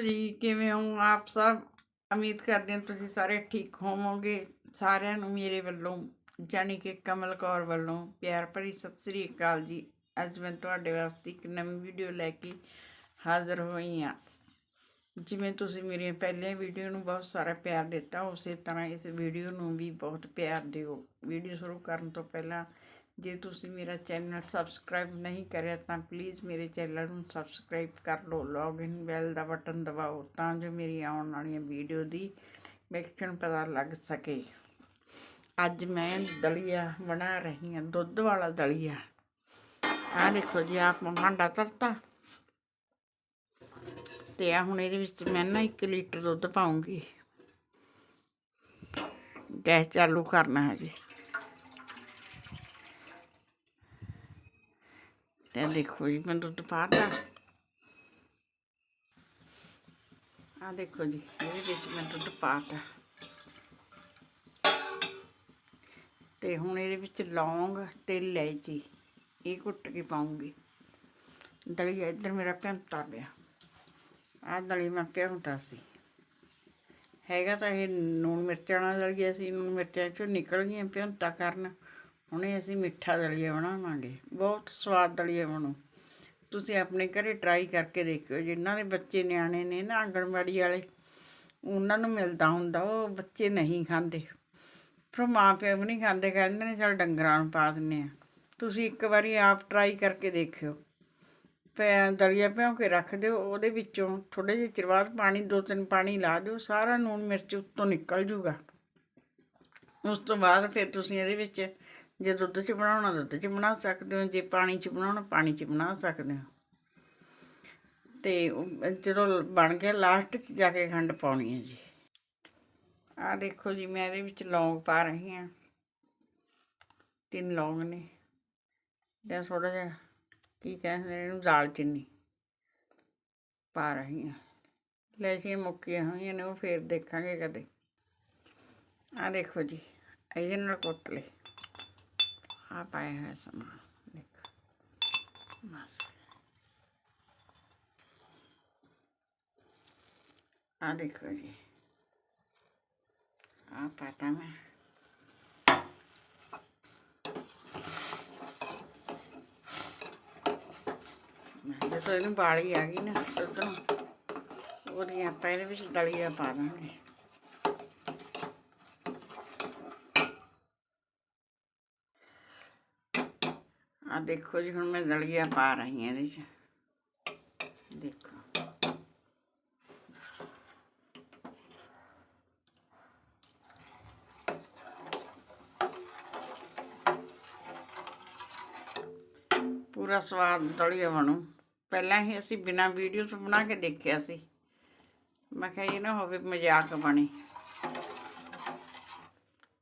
ਜੀ, ਕਿਵੇਂ ਹੋ ਆਪ ਸਭ? ਉਮੀਦ ਕਰਦੇ ਹਾਂ ਤੁਸੀਂ ਸਾਰੇ ਠੀਕ ਹੋਵੋਗੇ। ਸਾਰਿਆਂ ਨੂੰ ਮੇਰੇ ਵੱਲੋਂ, ਜਾਣੀ ਕਿ ਕਮਲ ਕੌਰ ਵੱਲੋਂ ਪਿਆਰ ਭਰੀ ਸਤਿ ਸ੍ਰੀ ਅਕਾਲ ਜੀ। ਅੱਜ ਮੈਂ ਤੁਹਾਡੇ ਵਾਸਤੇ ਇੱਕ ਨਵੀਂ ਵੀਡੀਓ ਲੈ ਕੇ ਹਾਜ਼ਰ ਹੋਈ ਹਾਂ। ਜਿਵੇਂ ਤੁਸੀਂ ਮੇਰੀਆਂ ਪਹਿਲੀਆਂ ਵੀਡੀਓ ਨੂੰ ਬਹੁਤ ਸਾਰਾ ਪਿਆਰ ਦਿੱਤਾ, ਉਸੇ ਤਰ੍ਹਾਂ ਇਸ ਵੀਡੀਓ ਨੂੰ ਵੀ ਬਹੁਤ ਪਿਆਰ ਦਿਓ। ਵੀਡੀਓ ਸ਼ੁਰੂ ਕਰਨ ਤੋਂ ਪਹਿਲਾਂ ਜੇ ਤੁਸੀਂ ਮੇਰਾ ਚੈਨਲ ਸਬਸਕ੍ਰਾਈਬ ਨਹੀਂ ਕਰਿਆ ਤਾਂ ਪਲੀਜ਼ ਮੇਰੇ ਚੈਨਲ ਨੂੰ ਸਬਸਕ੍ਰਾਈਬ ਕਰ ਲਓ, ਲੌਗਇਨ ਬੈਲ ਦਾ ਬਟਨ ਦਬਾਓ ਤਾਂ ਜੋ ਮੇਰੀ ਆਉਣ ਵਾਲੀਆਂ ਵੀਡੀਓ ਦੀ ਨੋਟੀਫਿਕੇਸ਼ਨ ਪਤਾ ਲੱਗ ਸਕੇ। ਅੱਜ ਮੈਂ ਦਲੀਆ ਬਣਾ ਰਹੀ ਹਾਂ, ਦੁੱਧ ਵਾਲਾ ਦਲੀਆ। ਆਹ ਦੇਖੋ ਜੀ, ਆਪ ਭਾਂਡਾ ਤਰਤਾ ਤੇ ਆ ਹੁਣ ਇਹਦੇ ਵਿੱਚ ਮੈਂ ਨਾ 1 ਲੀਟਰ ਦੁੱਧ ਪਾਉਂਗੀ। ਗੈਸ ਚਾਲੂ ਕਰਨਾ ਹੈ ਜੀ ਤੇ ਦੇਖੋ ਜੀ, ਮੈਂ ਦੁੱਧ ਪਾਤਾ ਆ ਦੇਖੋ ਜੀ, ਇਹਦੇ ਵਿੱਚ ਮੈਂ ਦੁੱਧ ਪਾਤਾ ਤੇ ਹੁਣ ਇਹਦੇ ਵਿੱਚ ਲੌਂਗ ਤੇ ਇਲਾਇਚੀ, ਇਹ ਕੁੱਟ ਕੇ ਪਾਉਂਗੀ। ਦਲੀਆ, ਇੱਧਰ ਮੇਰਾ ਭੰਤਾ ਪਿਆ। ਆਹ ਦਲੀ ਮੈਂ ਭਿਉਂਤਾ ਸੀ ਹੈਗਾ ਤਾਂ ਇਹ ਨੂਣ ਮਿਰਚਾਂ ਨਾਲ ਦਲੀਆ ਸੀ ਨੂਣ ਮਿਰਚਾਂ ਚੋਂ ਨਿਕਲ ਗਈਆਂ ਭਿਉਂਤਾ ਕਰਨ। ਹੁਣੇ ਅਸੀਂ ਮਿੱਠਾ ਦਲੀਆ ਬਣਾਵਾਂਗੇ, ਬਹੁਤ ਸਵਾਦ ਦਲੀਆ ਬਣੂ। ਤੁਸੀਂ ਆਪਣੇ ਘਰੇ ਟਰਾਈ ਕਰਕੇ ਦੇਖਿਓ, ਜਿਨ੍ਹਾਂ ਦੇ ਬੱਚੇ ਨਿਆਣੇ ਨੇ ਨਾ ਆਂਗਣਵਾੜੀ ਵਾਲੇ, ਉਹਨਾਂ ਨੂੰ ਮਿਲਦਾ ਹੁੰਦਾ, ਉਹ ਬੱਚੇ ਨਹੀਂ ਖਾਂਦੇ। ਫਿਰ ਮਾਂ ਪਿਓ ਵੀ ਨਹੀਂ ਖਾਂਦੇ, ਕਹਿੰਦੇ ਨੇ ਚਲ ਡੰਗਰਾਂ ਨੂੰ ਪਾ ਦਿੰਨੇ ਆ ਤੁਸੀਂ ਇੱਕ ਵਾਰੀ ਆਪ ਟਰਾਈ ਕਰਕੇ ਦੇਖਿਓ। ਪੈ ਦਲੀਆ ਭਿਉਂ ਕੇ ਰੱਖ ਦਿਓ, ਉਹਦੇ ਵਿੱਚੋਂ ਥੋੜੇ ਜਿਹੇ ਚਿਰ ਬਾਅਦ ਪਾਣੀ, ਦੋ ਤਿੰਨ ਪਾਣੀ ਲਾ ਦਿਓ, ਸਾਰਾ ਨੂਣ ਮਿਰਚ ਉੱਤੋਂ ਨਿਕਲ ਜੂਗਾ। ਉਸ ਤੋਂ ਬਾਅਦ ਫਿਰ ਤੁਸੀਂ ਇਹਦੇ ਵਿੱਚ ਜੇ ਦੁੱਧ 'ਚ ਬਣਾਉਣਾ, ਦੁੱਧ 'ਚ ਬਣਾ ਸਕਦੇ ਹੋ, ਜੇ ਪਾਣੀ 'ਚ ਬਣਾਉਣਾ, ਪਾਣੀ 'ਚ ਬਣਾ ਸਕਦੇ ਹੋ। ਤੇ ਜਦੋਂ ਬਣ ਗਿਆ, ਲਾਸਟ 'ਚ ਜਾ ਕੇ ਖੰਡ ਪਾਉਣੀ ਹੈ ਜੀ। ਆਹ ਦੇਖੋ ਜੀ, ਮੈਂ ਇਹਦੇ ਵਿੱਚ ਲੌਂਗ ਪਾ ਰਹੀ ਹਾਂ। ਤਿੰਨ ਲੌਂਗ ਨੇ। ਤੇ ਥੋੜਾ ਜਿਹਾ ਕੀ ਕਹਿੰਦੇ ਇਹਨੂੰ, ਦਾਲ ਚੀਨੀ ਪਾ ਰਹੀ ਹਾਂ। ਲੈਚੀਆਂ ਮੁੱਕੀਆਂ ਹੋਈਆਂ ਨੇ, ਉਹ ਫੇਰ ਦੇਖਾਂਗੇ ਕਦੇ। ਆਹ ਦੇਖੋ ਜੀ ਇਹਦੇ ਨਾਲ ਕੁੱਟ ਲੈ ਆ ਪਾਇਆ ਹੈ ਸਮਾਨ, ਦੇਖੋ। ਬਸ। ਆ ਦੇਖੋ ਜੀ। ਆ ਪਾਤਾ ਮੈਂ। ਜਦੋਂ ਇਹਨੂੰ ਬਾਲੀ ਆ ਗਈ ਨਾ ਦੁੱਧ ਨੂੰ ਉਹਦੀ ਆਪਾਂ ਇਹਦੇ ਵਿੱਚ ਦਲੀਆ ਪਾ ਦਾਂਗੇ। ਆ ਦੇਖੋ ਜੀ, ਹੁਣ ਮੈਂ ਦਲੀਆ ਪਾ ਰਹੀ ਹਾਂ ਇਹਦੇ ਚ। ਦੇਖੋ। ਪੂਰਾ ਸਵਾਦ ਦਲੀਆ ਬਣੂ। ਪਹਿਲਾਂ ਹੀ ਅਸੀਂ ਬਿਨਾ ਵੀਡੀਓ ਤੋਂ ਬਣਾ ਕੇ ਦੇਖਿਆ ਸੀ। ਮੈਂ ਕਿਹਾ ਇਹ ਨਾ ਹੋਵੇ ਮਜ਼ਾਕ ਬਣੇ।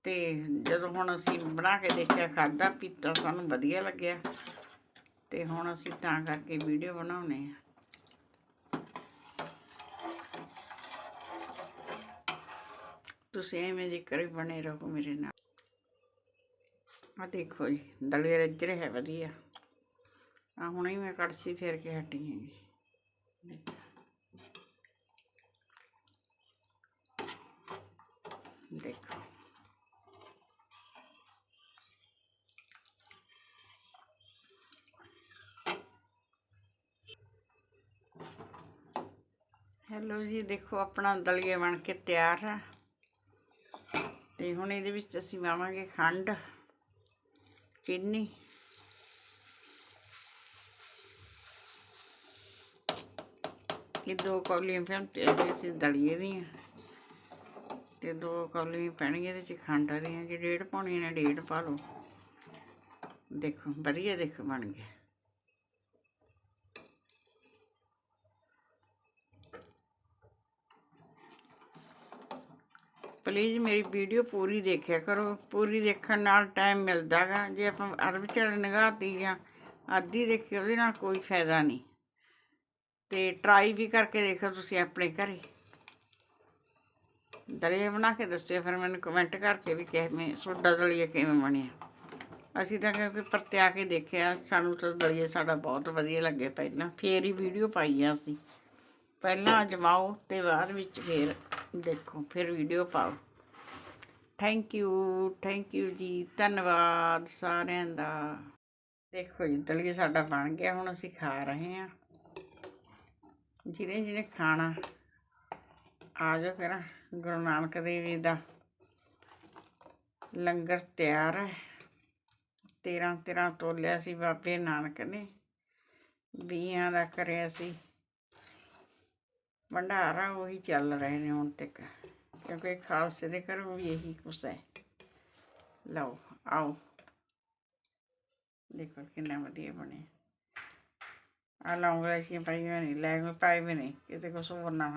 ਤੇ ਜਦੋਂ ਹੁਣ ਅਸੀਂ ਬਣਾ ਕੇ ਦੇਖਿਆ ਖਾਦਾ ਪੀਤਾ, ਸਾਨੂੰ ਵਧੀਆ ਲੱਗਿਆ। ਤੇ ਹੁਣ ਅਸੀਂ ਤਾਂ ਕਰਕੇ ਵੀਡੀਓ ਬਣਾਉਨੇ ਆ। ਤੁਸੀਂ ਐਵੇਂ ਜੀ ਕਰੀ ਬਣੇ ਰਹੋ ਮੇਰੇ ਨਾਲ। ਆ ਦੇਖੋ ਜੀ ਦਲੀਆ ਰੱਜ ਰਿਹਾ ਹੈ, ਵਧੀਆ। ਹੁਣੇ ਹੀ ਮੈਂ ਕੜਛੀ ਫੇਰ ਕੇ ਹਟੀ ਹੈਗੀ ਦੇਖੋ। ਦੇਖੋ ਹੈਲੋ ਜੀ ਦੇਖੋ ਆਪਣਾ ਦਲੀਆ ਬਣ ਕੇ ਤਿਆਰ ਹੈ ਤੇ ਹੁਣ ਇਹਦੇ ਵਿੱਚ ਅਸੀਂ ਪਾਵਾਂਗੇ ਖੰਡ ਚੀਨੀ ਇਹ ਦੋ ਕੌਲੀਆਂ ਪੈਣ ਪੈਂਦੇ ਅਸੀਂ ਦਲੀਏ ਦੀਆਂ ਤੇ ਦੋ ਕੌਲੀਆਂ ਪੈਣਗੀਆਂ ਇਹਦੇ ਚ ਖੰਡ ਦੀਆਂ ਜੇ ਡੇਢ ਪਾਉਣੀ ਨੇ ਡੇਢ ਪਾ ਲਓ। ਦੇਖੋ, ਵਧੀਆ ਦੇਖ ਬਣ ਗਿਆ ਪਲੀਜ਼ ਮੇਰੀ ਵੀਡੀਓ ਪੂਰੀ ਦੇਖਿਆ ਕਰੋ। ਪੂਰੀ ਦੇਖਣ ਨਾਲ ਟਾਈਮ ਮਿਲਦਾਗਾ ਜੇ ਆਪਾਂ ਅਰਬ ਚੜ ਨਿਗਾਹਤੀ ਜਾਂ ਅੱਧੀ ਦੇਖੀ, ਉਹਦੇ ਨਾਲ ਕੋਈ ਫਾਇਦਾ ਨਹੀਂ। ਤੇ ਟਰਾਈ ਵੀ ਕਰਕੇ ਦੇਖੋ ਤੁਸੀਂ ਆਪਣੇ ਘਰੇ। ਦਲੀਆ ਬਣਾ ਕੇ ਦੱਸਿਓ, ਫਿਰ ਮੈਨੂੰ ਕਮੈਂਟ ਕਰਕੇ ਵੀ ਕਿਵੇਂ ਤੁਹਾਡਾ ਦਲੀਆ ਕਿਵੇਂ ਬਣਿਆ। ਅਸੀਂ ਤਾਂ ਕਿਉਂਕਿ ਪਰਤਿਆ ਕੇ ਦੇਖਿਆ, ਸਾਨੂੰ ਤਾਂ ਦਲੀਆ ਸਾਡਾ ਬਹੁਤ ਵਧੀਆ ਲੱਗਿਆ ਪਹਿਲਾਂ। ਫੇਰ ਹੀ ਵੀਡੀਓ ਪਾਈ ਆ ਅਸੀਂ। ਪਹਿਲਾਂ ਅਜਮਾਓ ਤੇ ਬਾਅਦ ਵਿੱਚ ਫਿਰ ਦੇਖੋ, ਫਿਰ ਵੀਡੀਓ ਪਾਓ। ਥੈਂਕ ਯੂ ਥੈਂਕ ਯੂ ਜੀ, ਧੰਨਵਾਦ ਸਾਰਿਆਂ ਦਾ। ਦੇਖੋ ਜੀ, ਦਲੀਆ ਸਾਡਾ ਬਣ ਗਿਆ, ਹੁਣ ਅਸੀਂ ਖਾ ਰਹੇ ਹਾਂ। ਜਿਹਨੇ ਜਿਹਨੇ ਖਾਣਾ, ਆ ਜਾਓ ਫਿਰ, ਗੁਰੂ ਨਾਨਕ ਦੇਵ ਜੀ ਦਾ ਲੰਗਰ ਤਿਆਰ ਹੈ। ਤੇਰਾਂ ਤੇਰਾਂ ਤੋਲਿਆ ਸੀ ਬਾਬੇ ਨਾਨਕ ਨੇ, ਵੀਹਾਂ ਦਾ ਕਰਿਆ ਸੀ। ਭੰਡਾਰਾ ਉਹੀ ਚੱਲ ਰਹੇ ਨੇ ਹੁਣ ਤੱਕ, ਕਿਉਂਕਿ ਖਾਲਸੇ ਦੇ ਘਰੋਂ ਵੀ ਇਹੀ ਕੁਛ ਹੈ। ਲਓ, ਆਓ। ਦੇਖੋ ਕਿੰਨਾ ਵਧੀਆ ਬਣਿਆ। ਆ ਲੌਂਗ ਲਾਈਆਂ ਪਾਈਆਂ ਨਹੀਂ ਲੈ ਮੈਂ ਪਾਈ ਵੀ ਨਹੀਂ ਕਿਤੇ ਕੁਛ ਹੋਰ ਨਾ